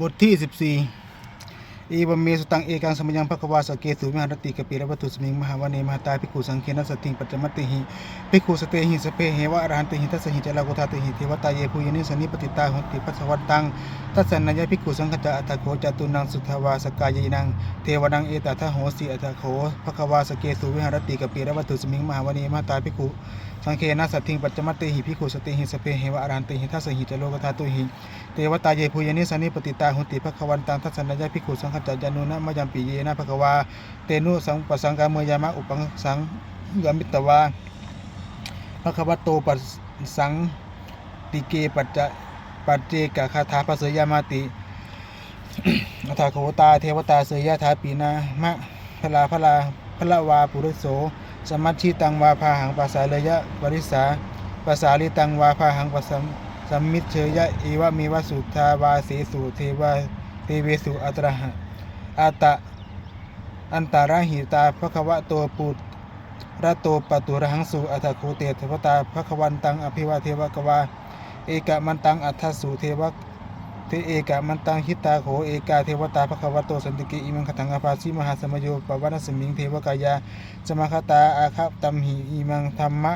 บทที่14 อีบมเมสุตังเอกังสมยังภควาสเกสุวิหารติกปิระวัตุสมิงมหาวเนมหาตาภิกขุสังเคนัสสติงปัจจมัติหิภิกขุสเตหิสเพเหวะอรหันติหิทัสหิจลากุทาติหิเทวตาเยภูยนิสนิปติตาหุติปัสวัตตังทัสสนนยภิกขุสังฆจะอัตโขจตุนังสุทวาสกายนังเทวนังเอตัทโหสีอัตถโขภควาสเกสุวิหารติกปิระวัตุสมิงมหาวเนมหาตาภิกขุสังเคนัสสติงปัจจมัติหิภิกขุสเตหิสเพเหวะอรหันติหิทัสหิจโลกธาตุหิเทวตาเยภูยนิสนิปติตาหุติภควันตังทัศนยภิกขุสังฆจจานุนะมะยัมปิเยนะภควา เตนุสังปสังกามยามะอุปังสังยามิตวาภควโตปัสสังติเกปัจจปัจเจกคาถาภเสยามาติอัฏฐโขตาเทวตาเสยยะถาปีนามะพลาพลาพละวาปุริโสสมัชชิตังวาพาหังปัสสาเลยะบริสาปัสสาลิตังวาพาหังปัสสัมมิเชยะเอวะเมวะสุทาวาเสสุเทวะเทเวสุอัตระหะ อาตะ อันตาราหิตาภควะโตปุตระโตปตุระหังสุอัตถโคเตเทวตาภควันตังอภิวาเทวกวา เอกมันตังอัฏฐสุเทวะเทเอกมันตังหิตาโขเอกาเทวตาภควะโตสันติกิอิมังคตังอภาสิมหาสมโยปวัตสมิงเทวกายาสมคตาอาคตัมหิอิมังธรรมะ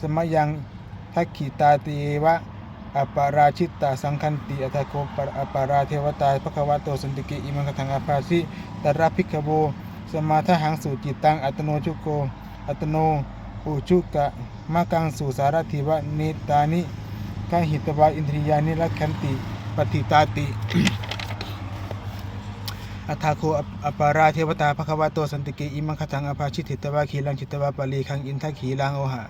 สมยังทักขิตาเตวะ อปาราชิตตาสังคันติอัตโกปะอปาราเทวตาภควะโตสันติกิอิมังคทังอาภาสิตระภิกโวสมาทหังสุจิตตังอัตโนจุโกอัตโนอุจุกะมะกังสุสารทิวะเนตานิขหิตวาอินทริยานิรักขันติปฏิตาติอัฏฐโคอปาราเทวตาภควะโตสันติกิอิมังคทังอาภาชิติตวะขีลังจิตวะปาลีคังอินทขีลังโอหะ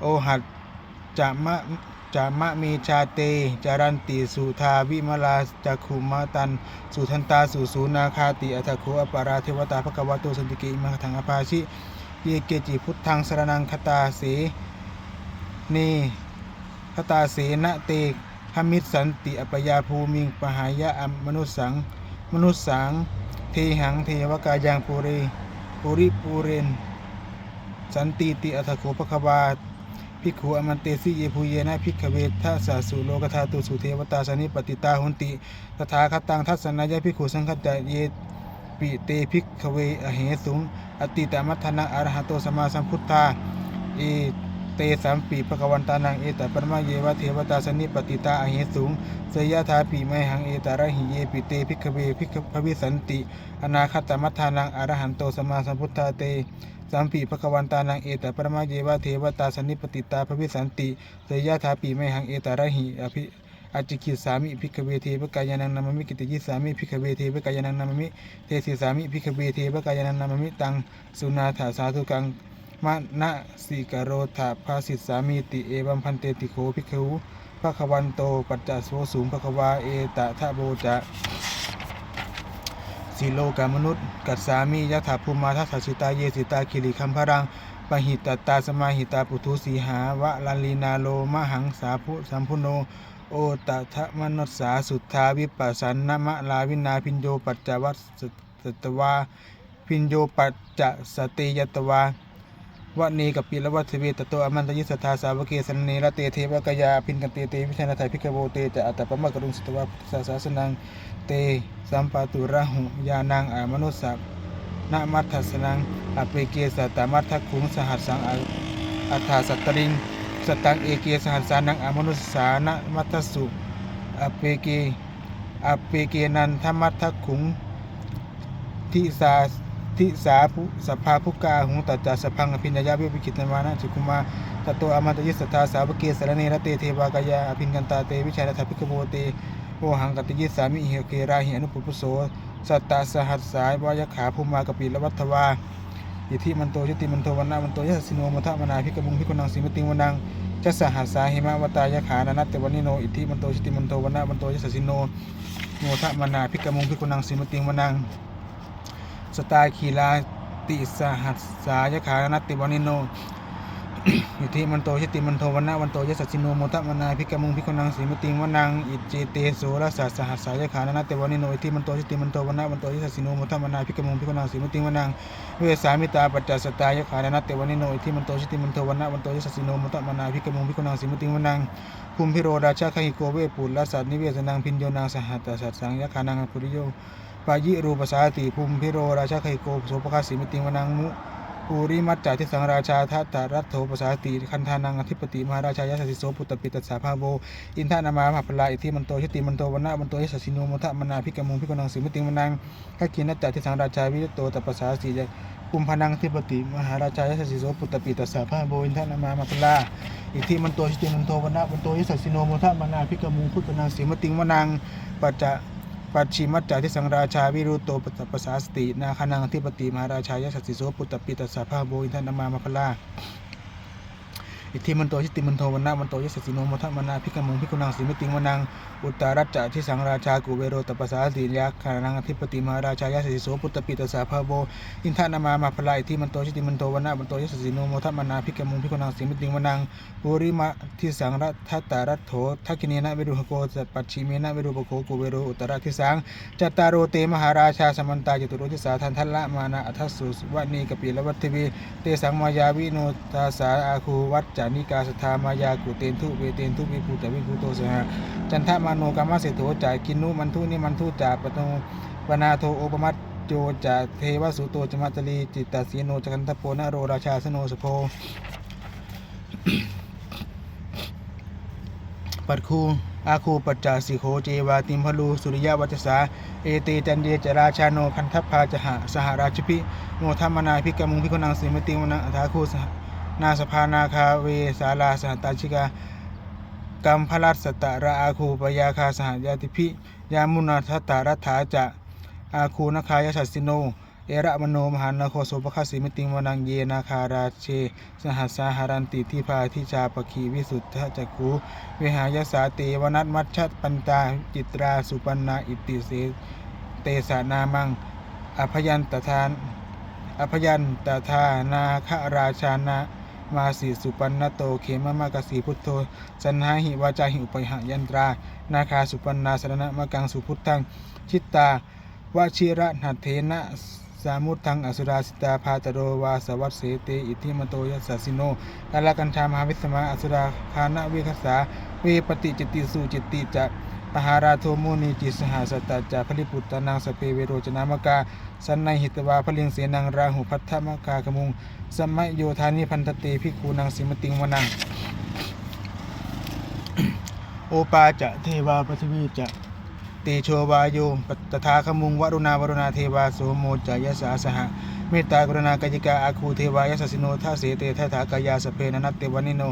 โอหัตจะมะ จะมะมีชาเต จารันติสุทาวิมลาจักขุมาตัน สุทันตาสุสูนาคาติอัตโคอปาราเทวตาภควะโตสันติกิมังทังอภาชิเยเกจิพุทธังสรนังคตาเสเนคตาเสนะเตขมิตสันติอปยาภูมิงปหายะอมนุสัง มนุสัง เทหังเทวกายังปุเรปุริปูเรน สันติติอัตโคภควา ภิกขุอมันเตสิเยภูเยนะภิกขเวทัสสะสุโลกธาตุสุเทวตาสนิปติตาหุนติตถาคตังทัศนายะภิกขุสังฆจจะเยปิเตภิกขเวอเหสุงอติตมัทนาอรหัตโตสมาสัมพุทธาเอเตสัมปีภควันตานังเอตปรมาเยวะเทวตาสนิปติตาอเหสุงเสยยะธาปีไมหังเอตาระหิเยปิเตภิกขเวภิกขภวิสันติ อนาคตมัทานังอรหันโตสมาสัมพุทธาเต สัมปีภควันตานังเอตปรมาเยวะเทวตาสนิปติตาภวิสันติเสยยะถาปีไมหังเอตาระหิอภิอาจิคิสามิพิกขเวเทวกายานังนามมิกิติยิสามิพิกขเวเทวกายานังนามมิเทศิสามิพิกขเวเทวกายานังนามมิตังสุนาถาสาธุกังมะนะสิกโรธาภาสิสามิติเอวัมพันเตติโคภิกขุภควันโตปัจจโสสูงภควาเอตทะโบจะ สีโลกามนุษย์ กัสสามียะถาภูมาทัสสิตาเยสิตาคิริคัมพรังปหิตตตาสมาหิตาปุถุสีหาวะลันลีนาโลมหังสาภุสัมพุโน โอตทะมนุสสาสุทธาวิปัสสันนมะลาวินาพินโยปัจจวัตสตวาพินโยปัจจสติยตวาวะนีกับปีละวัตเวตตโตอมันตยิสทธาสาวกเกสนเนระเตเทวกยาพินกันเตเตวิชนาไทยพิกโวเตจะอัตตปะมะกรุงสตวะสาสาสนัง เต สัมปตุระหุยานังอามนุสสัพนมัทธัสนังอเปเกสตามัทธคุงสหัสสังอัฏฐาสัตริงสตังเอเกสหัสสานังอามนุสสานะมัทสุอเปเกอเปเกนันทมัทธคุงทิสาทิสาภุสภาภุกาหุงตัจจสพังอภินญญาวิปิกิตมานะจุกุมาตโตอมันตยิสทธาสาวกเกสรเนรเตเทวากายาอภินกันตาเตวิชัยนัทพิกโวเต โอหังกติยิสามิเหเกราหิอนุปุปุโสสัตตาสหัสสายวายขาภูมากปิลวัตวาอิทิมันโตชติมันโทวันนามันโตยสสิโนมัทมนาพิกบุงพิกุนังสิมติวันังจัสหัสสาหิมาวตายขานานัตเตวันิโนอิทิมันโตชติมันโทวันนามันโตยสสิโนโมทมนาพิกบุงพิกุนังสิมติวันังสตาคีลาติสหัสสายขานานัตเตวันิโน อิทธิมันโตชิติมันโทวันนะวันโตยสัสสิโนโมทะมนาภิกมุงภิกขนังสีมติงวนังอิเจเตโสรสสสหัสสายขานะนะเตวานิโนอิทธิมันโตชิติมันโทวันนะวันโตยสัสสิโนโมทะมนาภิกมุงภิกขนังสีมติงวนังเวสามิตาปัจจสตายขานะนะเตวานิโนอิทธิมันโตชิติมันโทวันนะวันโตยสัสสิโนโมทะมนาภิกมุงภิกขนังสีมติงวนังภูมิพิโรราชาคหิโกเวปุลลสัตนิเวสนังพินโยนังสหัตตสัตสังยขานังปุริโยปายิรูปสาติภูมิพิโรราชาคหิโกโสภคาสีมติงวนังมุ ปูริมัจจทิสังราชาทัตตรัตโถปสาติคันธานังอธิปติมหาราชายสัสสิโสปุตตปิตัสสาภาโวอินทานามามหาพลาอิทิมันโตชิติมันโตวันนะมันโตยสัสสิโนมุทะมนาภิกมุงภิกนังสิมติมนังขกินัจจาทิสังราชาวิโตตปสาสีกุมพนังทิปติมหาราชายสัสสิโสปุตตปิตัสสาภาโวอินทานามามหาพลาอิทิมันโตชิติมันโตวันนะมันโตยสัสสิโนมุทะมนาภิกมุงภิกนังสิมติมนังปัจจะ ปัจฉิมัจจาทิสังราชาวิรุตโตปัสสปสาสติ นาคานังที่ปฏิมหาราชายสัสสิโสปุตตปิตัสสะภาโบอินทนามามาพลา อิทธิมันโตชิติมันโทวันนามันโตยสสิโนมทะมนาภิกมุงภิกุนังสีมิติงวนังอุตตารัจจะทิสังราชากุเวโรตปสาสติยาคานังทิปติมหาราชายสัสสิโสปุตตปิตสสะภาโบอินทานามามาพลาอิทธิมันโตชิติมันโทวันนามันโตยสสิโนมทะมนาภิกมุงภิกุนังสีมิติงวนังปุริมะทิสังรัตทัตารัตโถทักขิเนนะเวรุหโกสัปปชิเมนะเวรุปโคกุเวโรอุตระทิสังจัตตารโรเตมหาราชาสมันตาจตุโรทิสาทันทัลละมานะอัทสสุวะนีกปิละวัตถิวีเตสังมายาวิโนตาสาอาคูวัจจานิกาสทามายากุเตนทุเวเตนทุวิภูตวิภูโตสหะจันทมาโนกามะเสโถจากินุมันทุนิมันทุจาปโนปนาโทโอปมัตโจจาเทวสุโตจมัตตลีจิตตสีโนจักันทโปนโรราชาสโนสโพปัดคูอาคูปัจจาสิโคเจวาติมพลูสุริยวัจสาเอเตจันเดจราชาโนคันทัพพาจหะสหราชพิโมธรรมนาพิกมุงพิกนังสิมติวนะอัฐาคูสห นาสภานาคาเวสาลาสหตาชิกากัมพลัสสตะระอาคูปยาคาสหยาติพิยามุนาทัตตารัฐาจะอาคูนคายสัสิโน เอระมโนมหานโคโสปคัสสิมิติงวนังเยนาคาราเช สหัสาหารันติทิพาทิชาปคีวิสุทธจักขุวิหายสาเตวนัตมัชชัปันตาจิตราสุปันนาอิติเสเตสานามังอภยันตทานอภยันตทานาคราชานา มาสีสุปันนโตเขมมากสีพุทโธสันหาหิวาจาหิอุปยหยันตรา นาคาสุปันนาสรณะมะกังสุพุทธังชิตตาวชิระหัตเทนะสามุทังอสุราสิตาพาตโรวาสวัสเสเตอิทิมโตยัสสสิโนกาลกันธามหาวิสมาอสุราคานะเวคัสสาเวปฏิจิตติสุจิตติจะ ปหาราโทมุนีจิสหาสตาจาพลิปุตตนังสเพเวโรจนามกาสันในหิตวาพลิงเสนังราหุพัทธมกากมุงสมัยโยธานิพันธเตพิคูนังสิมติงวนังโอปาจะเทวาปทวีจะเตโชวาโยปัตถาคมุงวรุณาวรุณาเทวาโสโมจายสาสหะเมตตากรุณากายิกาอาคูเทวายสสสิโนทัสเสเตทถากายาสเพนนัตเตวานิโน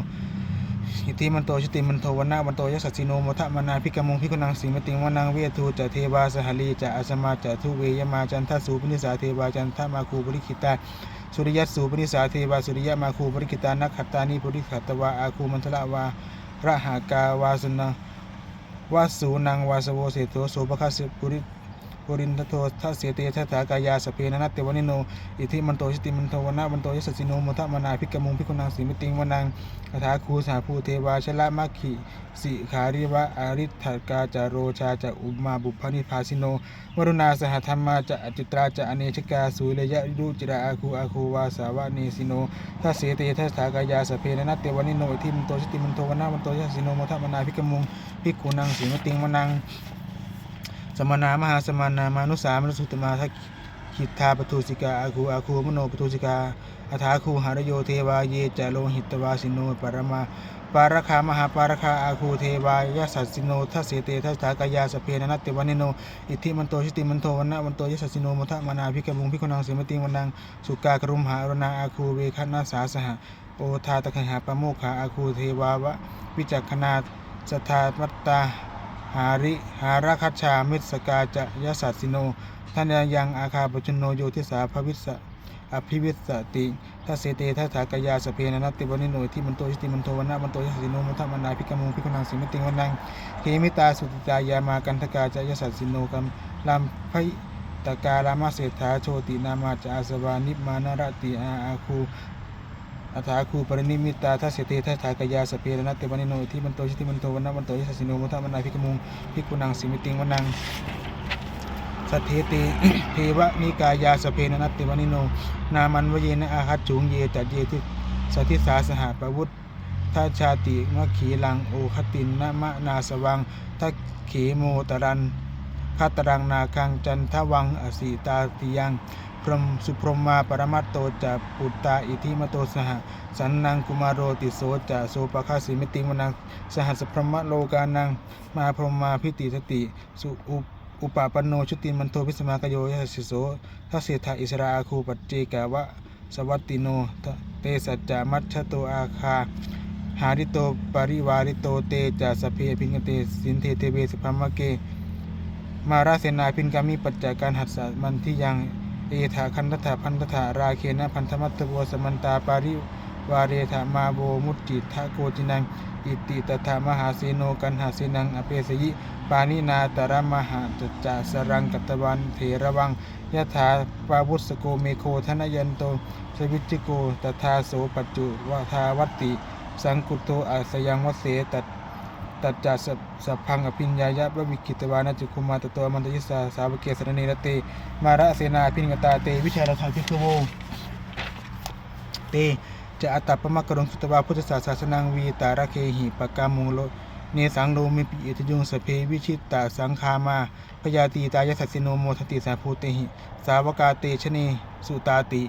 อิติมันโตชิติมันโทวนามันโตยสสสิโนมทะมนาพิกมงพิกนังสิมติงวนังเวทูจะเทวาสหลีจะอาสมาจะทุเวยมาจันทสูปนิสาเทวาจันทมาคูบริคิตาสุริยัสูปนิสาเทวาสุริยมาคูบริคิตานักขัตตานิบุริขัตวาอาคูมันทละวาระหากาวาสนาวาสูนังวาสโวเสโตโสภคัสปุริ ปุรินทโททัสเสเตทัตถากายาสเพนนัตเตวนิโน อิทิมันโตชิติมันโทวนะมันโตยสสิโนมุทะมนาภิกมุงภิกุนังสีมิติงวนังคาถาคูสาภูเทวาชละมัคคิสิขาริวะอาริทธกาจาโรชาจะอุมาบุพนิพาสิโนวรุณาสหธรรมาจะอจิตราจะอเนชกาสุเลยะรุจิราอาคูอาคูวาสาวะเนสิโนทัสเสเตทัตถากายาสเพนนัตเตวนิโนอิทิมันโตชิติมันโทวนะมันโตยสสิโนมุทะมนาภิกมุงภิกขุนังสีมิติงวนัง สมณามหาสมานามานุสามนุสุตมาทักขิทาปทุสิกาอาคูอาคูมโนปทุสิกาอัฐาคูหารโยเทวาเยจะโลหิตวาสิโนปรมาปารคามหาปารคาอาคูเทวายสัสสิโนทัสเสเตทัสสากายาสพเพนนัตเตวานิโนอิทธิมันโตชิติมันโทวันนะวันโตยสัสสิโนมุทะมานาภิกมุงภิกขนังเสมติงวันังสุกากรุมหาอรณาอาคูเวคันนาสาสหะโอทาตะคหาปโมคขาอาคูเทวาวะวิจักขนาสทามัตตา หาริหาราคัจฉามิตสกาจะยสัสสิโนท่านยังอาคาปจุนโนโยทิสาภวิสสะอภิวิสติทัสเตทัสถากายาสเพนนัตติวนิโนที่มันโตชิติมันโทวนะมันโตยสสสิโนมุทะมนาภิกมุงภิกนังสิมติงวันนังเขมิตาสุติตายามากันทกาจะยะสัสสิโนกัมลามไพตกาลามาเศรษฐาโชตินามาจะอาสวานิมมานารติอาอาคู อัฏฐาคูปรินิมิตาทัสเสตทัสถากยาสเพรนะเตวะนิโนอิทิมันโตชิติมันโตวันนะมันโตยสัสสิโนมุทะมนาภิกมุงภิกุนังสิมิติงวนังสัทเทเตเทวนิกายาสเพนนัตติวนิโน นามันวเยนะอาหัตจุงเยจัดเยทิสัทธิสาสหปวุฒทัชาติมะขีลังโอคตินนะมะนาสวังทักเขโมตรันคาตรังนาคังจันทวังอสีตาติยัง รมสุพรหมาปรมัตโตจะปุตตาอิทิมโตสหสันนังกุมารโรติโสจะโสปะคาสิมิติมนังสหัสพรหมโลกานังมาพรหมาพิติสติสุอุปอุปาปันโนชุติมันโทพิสมากโยยสิโสทัสเสทาอิสราอาคูปัจเจกาวะสวัตติโนเตสัจจามัชโตอาคาหาริโตปริวาริโตเตจาสเพพิงกเตสินเทเทเวสพัมมะเก มาราเสนาพินกามิปัจจากการหัสสะมันที่ยัง เอถาคันทถาพันทถาราเคนะพันธมัตตโวสมันตาปาริวาเรธามาโบมุตติทะโกจินัง อิติตถามหาเสโนกันหาเสนัง อเปสยิ ปานินาตรมหาจจาสรังกัตตวันเถระวังยะถาปาวุสโกเมโคธนยันโตสวิจิโกตถาโสปัจจุวทาวัตติ สังกุโตอาสยังวเสตัด ตัจจาสสัพพังอภิญญายะบวิกิตวานาจุคุมาตโตอมันตยิสาสาวกเกสรเนรเตมาระเสนาพินกตาเตวิชาราธาพิกขโวเตจะอัตตปมะกรงสุตวาพุทธศาสนาวีตาระเคหิปกามุโลเนสังโลมิปิอิทยุงสเพวิชิตตาสังคามาพยาตีตายสัสสิโนโมทติสาภูเตหิ สาวกาเตชะเนสุตาติ